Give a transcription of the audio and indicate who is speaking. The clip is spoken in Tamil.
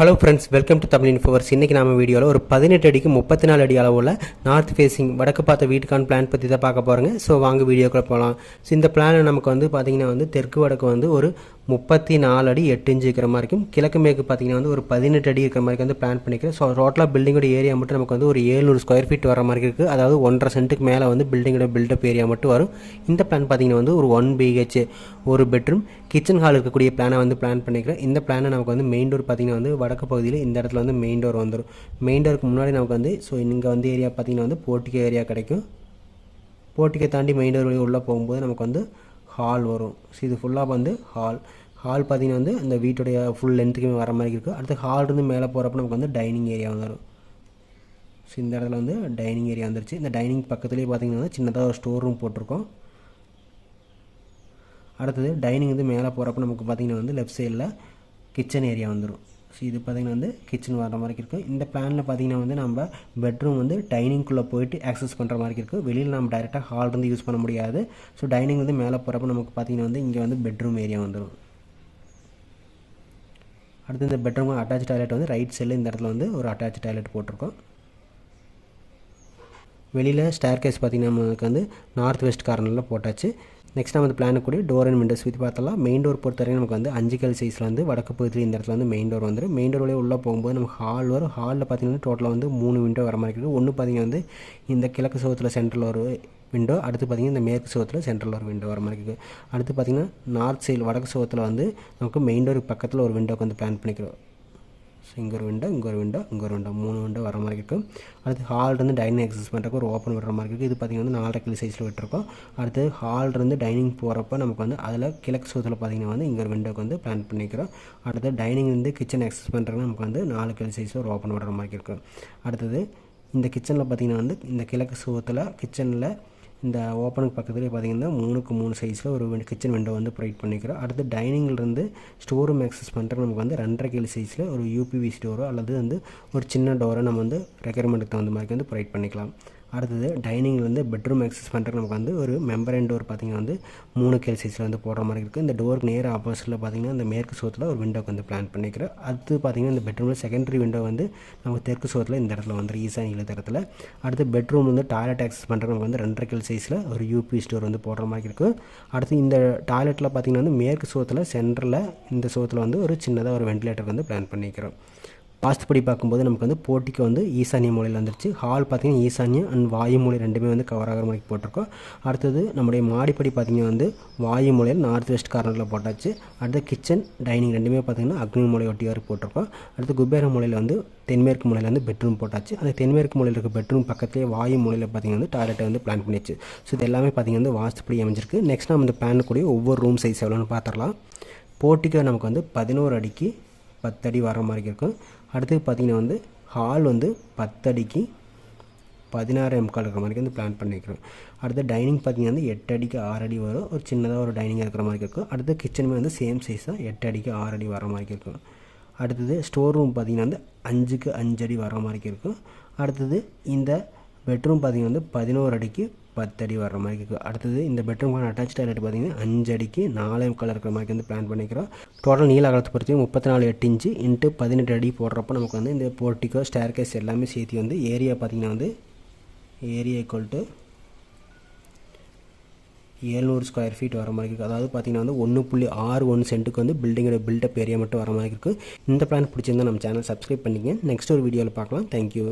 Speaker 1: Hello friends welcome to Tamil Infoverse இன்றைக்கி நம்ம வீடியோவில் ஒரு பதினெட்டு அடிக்கு முப்பத்தி நாலு அடி அளவில் நார்த் ஃபேஸிங் வடக்கு பார்த்த வீட்டுக்கான பிளான் பற்றி தான் பார்க்க போகிறோங்க ஸோ வாங்க வீடியோக்குள்ளே போகலாம் ஸோ இந்த பிளானை நமக்கு வந்து பார்த்திங்கன்னா வந்து தெற்கு வடக்கு வந்து ஒரு முப்பத்தி நாலு அடி எட்டு இன்ச்சு இருக்கிற மாதிரி இருக்கும். கிழக்கு மேற்கு பார்த்தீங்கன்னா வந்து ஒரு பதினெட்டு அடி இருக்கிற மாதிரி வந்து பிளான் பண்ணிக்கிறேன் ஸோ டோட்டலாக பில்டிங்கோட ஏரியா மட்டும் நமக்கு வந்து ஒரு ஏழ்நூறு ஸ்கொயர் ஃபீட் வர மாதிரி இருக்குது அதாவது ஒன்றரை சென்ட்டுக்கு மேலே வந்து பில்டிங்கோட பில்டப் ஏரியா மட்டும் வரும். இந்த பிளான் பார்த்தீங்கன்னா வந்து ஒரு ஒன் பிஹெச் ஒரு பெட்ரூம் கிச்சன் ஹால் இருக்கக்கூடிய பிளானை வந்து பிளான் பண்ணிக்கிறேன் இந்த பிளானை நமக்கு வந்து மெயின் டோர் பார்த்தீங்கன்னா வந்து வடக்கு பகுதியில் இந்த இடத்துல வந்து மெயின் டோர் வந்துடும் மெயின் டோருக்கு முன்னாடி நமக்கு வந்து ஸோ இங்கே வந்து ஏரியா பார்த்தீங்கன்னா வந்து போர்ட்டிகோ ஏரியா கிடைக்கும். போர்ட்டிகை தாண்டி மெயின் டோர் வழி உள்ளே போகும்போது நமக்கு வந்து ஹால் வரும். ஸோ இது ஃபுல்லாக வந்து ஹால் ஹால் பார்த்தீங்கன்னா வந்து அந்த வீட்டுடைய ஃபுல் லென்த்துக்குமே வர மாதிரி இருக்குது அடுத்து ஹால்ருந்து மேலே போகிறப்ப நமக்கு வந்து டைனிங் ஏரியா வந்துடும் ஸோ இந்த இடத்துல வந்து டைனிங் ஏரியா வந்துருச்சு. இந்த டைனிங் பக்கத்துலேயே பார்த்தீங்கன்னா வந்து சின்னதாக ஒரு ஸ்டோர் ரூம் போட்டிருக்கோம். அடுத்தது டைனிங் வந்து மேலே போகிறப்ப நமக்கு பார்த்திங்கன்னா வந்து லெஃப்ட் சைடில் கிச்சன் ஏரியா வந்துடும் ஸோ இது பார்த்திங்கன்னா வந்து கிச்சன் வர மாதிரி இருக்குது இந்த பிளானில் பார்த்திங்கன்னா வந்து நம்ம பெட்ரூம் வந்து டைனிங்குள்ளே போயிட்டு ஆக்சஸ் பண்ணுற மாதிரி இருக்குது வெளியில் நம்ம டைரெக்டாக ஹால் இருந்து யூஸ் பண்ண முடியாது. ஸோ டைனிங் வந்து மேலே போகிறப்ப நமக்கு பார்த்திங்கன்னா வந்து இங்கே வந்து பெட்ரூம் ஏரியா வந்துடும் அடுத்து இந்த பெட்ரூம் அட்டாச் டாய்லெட் வந்து ரைட் சைடில் இந்த இடத்துல வந்து ஒரு அட்டாச் டாய்லெட் போட்டிருக்கோம். வெளியில் ஸ்டேர் கேஸ் பார்த்திங்கன்னா நமக்கு வந்து நார்த் வெஸ்ட் கார்னரில் போட்டாச்சு. நெக்ஸ்ட் நம்ம பிளானுக்கு கூட டோர் அண்ட் விண்டோஸ் சுற்றி பார்த்தலாம் மெயின் டோர் பொறுத்த வரைக்கும் நமக்கு வந்து அஞ்சு கல் சைஸில் வந்து வடக்கு பகுதியில் இந்த இடத்துல வந்து மெயின் டோர் வந்துடும் மெயின் டோர் உள்ளே போகும்போது நமக்கு ஹால் வரும். ஹாலில் பார்த்தீங்கன்னா டோட்டலாக வந்து மூணு விண்டோ வர மாதிரி இருக்குது. ஒன்று பார்த்தீங்கன்னா வந்து இந்த கிழக்கு சோத்தில் சென்ட்ரல் ஒரு விண்டோ அடுத்து பார்த்திங்கன்னா இந்த மேற்கு சுவத்தில் சென்ட்ரல் ஒரு விண்டோ வர மாதிரி இருக்குது அடுத்து பார்த்திங்கன்னா நார்த் சைடு வடக்கு சுவத்தில் வந்து நமக்கு மெயின் டோருக்கு பக்கத்தில் ஒரு விண்டோக்கு வந்து பிளான் பண்ணிக்கிறோம். ஸோ இங்கே ஒரு விண்டோ இங்கே ஒரு விண்டோ இங்கே ஒரு விண்டோ மூணு விண்டோ வர மாதிரி இருக்கும் அடுத்து ஹால்லேருந்து டைனிங் எக்ஸஸ் பண்ணுறக்கு ஒரு ஓப்பன் விடுற மாதிரி இருக்குது இது பார்த்திங்கன்னா வந்து நாலரை கிலோ சைஸில் விட்டுருக்கோம். அடுத்து ஹால்லேருந்து டைனிங் போகிறப்ப நமக்கு வந்து அதில் கிழக்கு சோத்தில் பார்த்திங்கன்னா வந்து இங்கே ஒரு விண்டோக்கு வந்து பிளான் பண்ணிக்கிறோம். அடுத்து டைனிங் வந்து கிச்சன் எக்ஸஸ் பண்ணுறதுக்கு நமக்கு வந்து நாலு கிலோ சைஸில் ஒரு ஓப்பன் விடுற மாதிரி இருக்கும் அடுத்தது இந்த கிச்சனில் பார்த்திங்கன்னா வந்து இந்த கிழக்கு சுவத்தில் கிச்சனில் இந்த ஓப்பனுக்கு பக்கத்துலேயே பார்த்தீங்கன்னா மூணுக்கு மூணு சைஸில் ஒரு கிச்சன் விண்டோ வந்து ப்ரொவைட் பண்ணிக்கிறோம். அடுத்து டைனிங்லேருந்து ஸ்டோர் ரூம் ஆக்சஸ் பண்ணுறதுக்கு நமக்கு வந்து ரெண்டரை கிலோ சைஸில் ஒரு யூபிவி ஸ்டோரோ அல்லது வந்து ஒரு சின்ன டோரோ நம்ம வந்து ரெக்கர்மெண்ட்டுக்கு தகுந்த மாதிரி வந்து ப்ரொவைட் பண்ணிக்கலாம். அடுத்தது டைனிங்லேருந்து பெட்ரூம் ஆக்சஸ் பண்ணுறதுக்கு நமக்கு வந்து ஒரு மெம்பரன் டோர் பார்த்திங்கன்னா வந்து மூணு கேல் சைஸில் வந்து போடுற மாதிரி இருக்குது இந்த டோருக்கு நேர் ஆப்போசிட்டில் பார்த்திங்கன்னா அந்த மேற்கு சோத்தில் ஒரு விண்டோக்கு வந்து பிளான் பண்ணிக்கிறோம் அடுத்து பார்த்திங்கன்னா இந்த பெட்ரூமில் செகண்டரி விண்டோ வந்து நமக்கு தெற்கு சோத்தில் இந்த இடத்துல வந்து ஈசானி இடத்துல. அடுத்து பெட்ரூம் வந்து டாய்லெட் ஆக்சஸ் பண்ணுறது நமக்கு வந்து ரெண்டரை கேல் சைஸில் ஒரு யூபி ஸ்டோர் வந்து போடுற மாதிரி இருக்குது அடுத்து இந்த டாய்லெட்டில் பார்த்திங்கன்னா வந்து மேற்கு சோத்தில் சென்டரில் இந்த சோத்தில் வந்து ஒரு சின்னதாக ஒரு வென்டிலேட்டர் வந்து பிளான் பண்ணிக்கிறோம். வாஸ்துப்படி பார்க்கும்போது நமக்கு வந்து போட்டிக்கு வந்து ஈசானிய மூலையில் வந்துருச்சு. ஹால் பார்த்திங்கன்னா ஈசானியம் அண்ட் வாயு மூலை ரெண்டுமே வந்து கவர் ஆகிற மாதிரி போட்டிருக்கோம். அடுத்தது நம்முடைய மாடிப்படி பார்த்திங்கன்னா வந்து வாயு மூலையில் நார்த் வெஸ்ட் கார்னரில் போட்டாச்சு. அடுத்து கிச்சன் டைனிங் ரெண்டுமே பார்த்திங்கன்னா அக்னி மூலை ஒட்டி வரை போட்டிருக்கோம். அடுத்து குபேர மூலையில் வந்து தென்மேற்கு மூலையில் வந்து பெட்ரூம் போட்டாச்சு. அந்த தென்மேற்கு மூலையில் இருக்க பெட்ரூம் பக்கத்துலேயே வாயு மூலையில் பார்த்திங்கன்னா வந்து டாய்லெட்டை வந்து பிளான் பண்ணிச்சு ஸோ இது எல்லாமே பார்த்திங்கன்னா வந்து வாஸ்துப்படி அமைஞ்சிருக்கு. நெக்ஸ்ட் நம்ம இந்த பிளான் கூடிய ஒவ்வொரு ரூம் சைஸ் எவ்வளோன்னு பார்த்துடலாம். போட்டிக்கு நமக்கு வந்து பதினோரு அடிக்கு பத்தடி வர மாதிரி இருக்கும். அடுத்து பார்த்திங்கன்னா வந்து ஹால் வந்து பத்தடிக்கு பதினாறு எம்கால் இருக்கிற மாதிரி வந்து பிளான் பண்ணிக்கிறோம். அடுத்து டைனிங் பார்த்திங்கன்னா வந்து எட்டு அடிக்கு ஆறு அடி வரும். ஒரு சின்னதாக ஒரு டைனிங் இருக்கிற மாதிரி இருக்கும். அடுத்து கிச்சனுமே வந்து சேம் சைஸ் தான். எட்டு அடிக்கு ஆறு அடி வர மாதிரி இருக்கும். அடுத்தது ஸ்டோர் ரூம் பார்த்திங்கன்னா வந்து அஞ்சுக்கு அஞ்சு அடி வர மாதிரி இருக்கும். அடுத்தது இந்த பெட்ரூம் பார்த்திங்கன்னா வந்து பதினோரு அடிக்கு பத்தடி வர்ற வர மாதிரி இருக்குது அடுத்தது இந்த பெட்ரூம்க்கான அட்டாச் டாய்லெட் பார்த்திங்கன்னா அஞ்சு அடிக்கு நாலே முக்கால் இருக்கிற மாதிரி வந்து பிளான் பண்ணிக்கிறோம். டோட்டல் நீல அகலத்தை பொறுத்து முப்பத்தி நாலு எட்டு இன்ச்சு இன்ட்டு பதினெட்டு அடி போடுறப்போ நமக்கு வந்து இந்த போர்ட்டிக்கோ ஸ்டேர் கேஸ் எல்லாமே சேர்த்து வந்து ஏரியா பார்த்திங்கன்னா வந்து ஏரியா ஈக்குவல் டு ஏழ்நூறு ஸ்கொயர் ஃபீட் வர மாதிரி இருக்குது அதாவது பார்த்திங்கன்னா வந்து ஒன்று புள்ளி ஆறு ஒன்று சென்ட்டுக்கு வந்து பில்டிங்கோட பில்டப் ஏரியா மட்டும் வர மாதிரி இருக்குது இந்த பிளான் பிடிச்சிருந்தா நம்ம சேனல் சப்ஸ்கிரைப் பண்ணிங்க நெக்ஸ்ட் ஒரு வீடியோவில் பார்க்கலாம். தேங்க்யூ